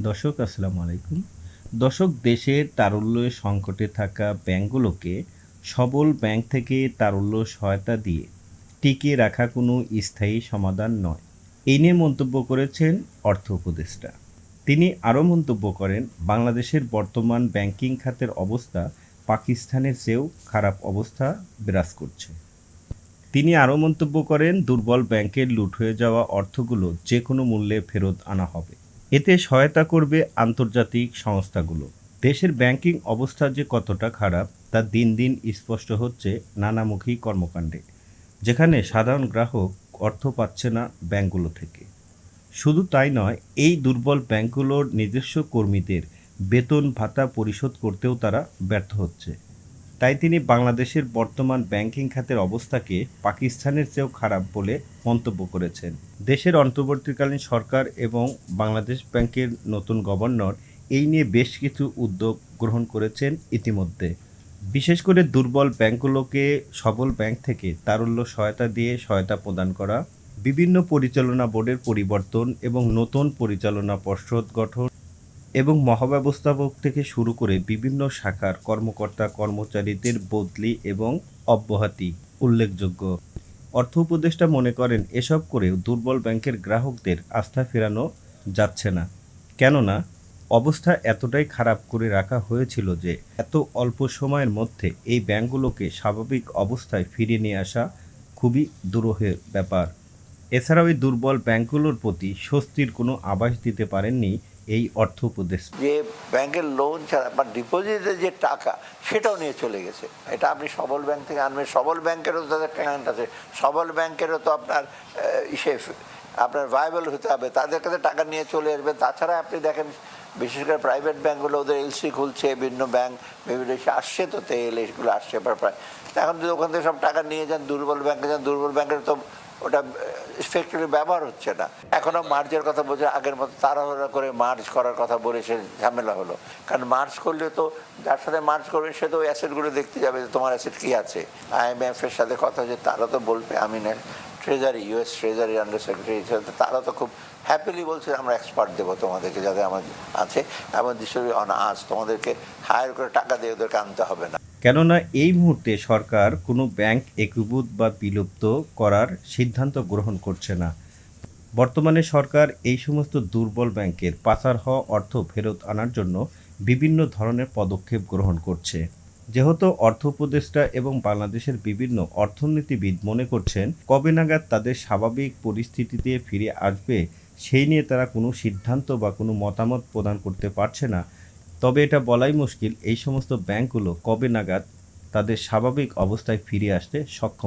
দর্শক, আসসালামু আলাইকুম। দর্শক, দেশের তারল্য সংকটে থাকা ব্যাংকগুলোকে সবল ব্যাংক থেকে তারল্য সহায়তা দিয়ে টিকিয়ে রাখা কোনো স্থায়ী সমাধান নয়। এই নিয়ে মন্তব্য করেছেন অর্থ উপদেষ্টা। তিনি আরও মন্তব্য করেন, বাংলাদেশের বর্তমান ব্যাংকিং খাতের অবস্থা পাকিস্তানের চেয়েও খারাপ অবস্থা বিরাজ করছে। তিনি আরও মন্তব্য করেন, দুর্বল ব্যাংকের লুট হয়ে যাওয়া অর্থগুলো যে কোনো মূল্যে ফেরত আনা হবে। এতে সহায়তা করবে আন্তর্জাতিক সংস্থাগুলো। দেশের ব্যাংকিং অবস্থা যে কতটা খারাপ, তা দিন দিন স্পষ্ট হচ্ছে নানামুখী কর্মকাণ্ডে, যেখানে সাধারণ গ্রাহক অর্থ পাচ্ছে না ব্যাংকগুলো থেকে। শুধু তাই নয়, এই দুর্বল ব্যাংকগুলোর নিজস্ব কর্মীদের বেতন ভাতা পরিশোধ করতেও তারা ব্যর্থ হচ্ছে। তাই তিনি বাংলাদেশের বর্তমান ব্যাংকিং খাতের অবস্থাকে পাকিস্তানের চেয়েও খারাপ বলে মন্তব্য করেছেন। দেশের অন্তর্বর্তীকালীন সরকার এবং বাংলাদেশ ব্যাংকের নতুন গভর্নর এই নিয়ে বেশ কিছু উদ্যোগ গ্রহণ করেছেন ইতিমধ্যে। বিশেষ করে দুর্বল ব্যাংকগুলোকে সবল ব্যাংক থেকে তারল্য সহায়তা দিয়ে সহায়তা প্রদান করা, বিভিন্ন পরিচালনা বোর্ডের পরিবর্তন এবং নতুন পরিচালনা পর্ষদ গঠন এবং মহাব্যবস্থাপক থেকে শুরু করে বিভিন্ন শাখার কর্মকর্তা কর্মচারীদের বদলি এবং অব্যাহতি উল্লেখযোগ্য। অর্থ উপদেষ্টা মনে করেন, এসব করেও দুর্বল ব্যাংকের গ্রাহকদের আস্থা ফেরানো যাচ্ছে না। কেননা, অবস্থা এতটাই খারাপ করে রাখা হয়েছিল যে, এত অল্প সময়ের মধ্যে এই ব্যাংকগুলোকে স্বাভাবিক অবস্থায় ফিরিয়ে নিয়ে আসা খুবই দুরূহের ব্যাপার। এছাড়াও এই দুর্বল ব্যাংকগুলোর প্রতি স্বস্তির কোনো আভাস দিতে পারেননি এই অর্থ উপদেশ। যে ব্যাংকের লোন ছাড়া বা ডিপোজিটের যে টাকা, সেটাও নিয়ে চলে গেছে। এটা আপনি সবল ব্যাংক থেকে আনবেন। সবল ব্যাংকেরও তাদের ক্লায়েন্ট আছে। সবল ব্যাংকেরও তো আপনার ইসে, আপনার ভাইবল হতে হবে। তাদের কাছে টাকা নিয়ে চলে আসবে তাছাড়া আপনি দেখেন বিশেষ করে প্রাইভেট ব্যাঙ্কগুলো ওদের এলসি খুলছে, বিভিন্ন ব্যাংক বিভিন্ন আসছে তো তেল, এগুলো আসছে প্রায়। এখন যদি ওখান থেকে সব টাকা নিয়ে যান, দুর্বল ব্যাংকে যান, দুর্বল ব্যাংকের তো ওটা ইফেক্টিভলি ব্যবহার হচ্ছে না। এখনও মার্চের কথা বলছে, আগের মতো তাড়াহুড়া করে মার্চ করার কথা বলেছে, ঝামেলা হলো। কারণ মার্চ করলে তো যার সাথে মার্চ করবে, সে তো অ্যাসেটগুলো দেখতে যাবে যে তোমার অ্যাসেট কী আছে। আইএমএফ এর সাথে কথা হচ্ছে, তারা তো বলবে, আমি না treasury US treasury under secretary তারা তো খুব হ্যাপিলি বলছে, আমরা এক্সপার্ট দেবো তোমাদেরকে যাতে আমার আছে। এবং দিশরি অন আজ তোমাদেরকে হায়ার করে টাকা দিয়ে ওদেরকে আনতে হবে না। কেননা এই মুহূর্তে সরকার কোনো ব্যাংক একীভূত বা বিলুপ্ত করার সিদ্ধান্ত গ্রহণ করছে না। বর্তমানে সরকার এই সমস্ত দুর্বল ব্যাংকের পাচার হওয়া অর্থ ফেরত আনার জন্য বিভিন্ন ধরনের পদক্ষেপ গ্রহণ করছে। যেহেতু অর্থ উপদেষ্টা এবং বাংলাদেশের বিভিন্ন অর্থনীতিবিদ মনে করছেন, কবে নাগাদ তাদের স্বাভাবিক পরিস্থিতিতে ফিরে আসবে, সেই নিয়ে তারা কোনো সিদ্ধান্ত বা কোনো মতামত প্রদান করতে পারছে না। তবে এটা বলাই মুশকিল, এই সমস্ত ব্যাংকগুলো কবে নাগাদ তাদের স্বাভাবিক অবস্থায় ফিরে আসতে সক্ষম